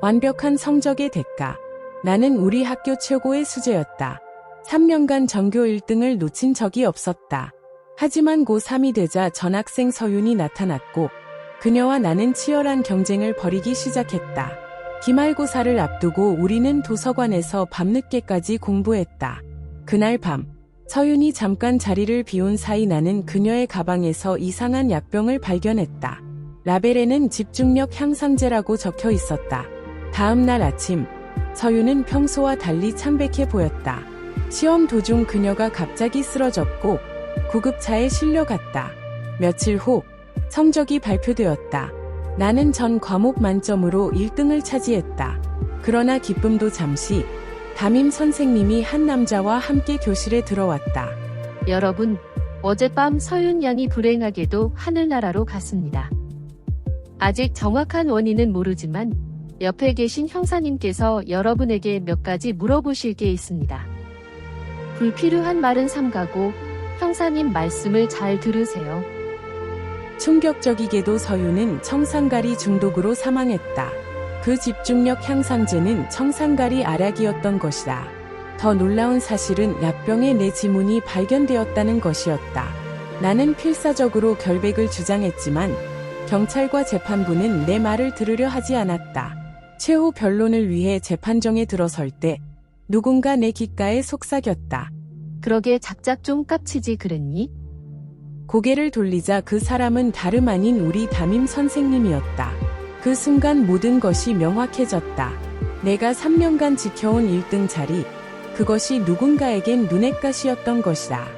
완벽한 성적의 대가. 나는 우리 학교 최고의 수재였다. 3년간 전교 1등을 놓친 적이 없었다. 하지만 고3이 되자 전학생 서윤이 나타났고 그녀와 나는 치열한 경쟁을 벌이기 시작했다. 기말고사를 앞두고 우리는 도서관에서 밤늦게까지 공부했다. 그날 밤 서윤이 잠깐 자리를 비운 사이 나는 그녀의 가방에서 이상한 약병을 발견했다. 라벨에는 집중력 향상제라고 적혀 있었다. 다음 날 아침 서윤은 평소와 달리 창백해 보였다. 시험 도중 그녀가 갑자기 쓰러졌고 구급차에 실려갔다. 며칠 후 성적이 발표되었다. 나는 전 과목 만점으로 1등을 차지했다. 그러나 기쁨도 잠시 담임 선생님이 한 남자와 함께 교실에 들어왔다. 여러분, 어젯밤 서윤 양이 불행하게도 하늘나라로 갔습니다. 아직 정확한 원인은 모르지만 옆에 계신 형사님께서 여러분에게 몇 가지 물어보실 게 있습니다. 불필요한 말은 삼가고 형사님 말씀을 잘 들으세요. 충격적이게도 서유는 청산가리 중독으로 사망했다. 그 집중력 향상제는 청산가리 알약이었던 것이다. 더 놀라운 사실은 약병에 내 지문이 발견되었다는 것이었다. 나는 필사적으로 결백을 주장했지만 경찰과 재판부는 내 말을 들으려 하지 않았다. 최후 변론을 위해 재판정에 들어설 때 누군가 내 귓가에 속삭였다. 그러게 작작 좀 깝치지 그랬니? 고개를 돌리자 그 사람은 다름 아닌 우리 담임 선생님이었다. 그 순간 모든 것이 명확해졌다. 내가 3년간 지켜온 1등 자리, 그것이 누군가에겐 눈엣가시였던 것이다.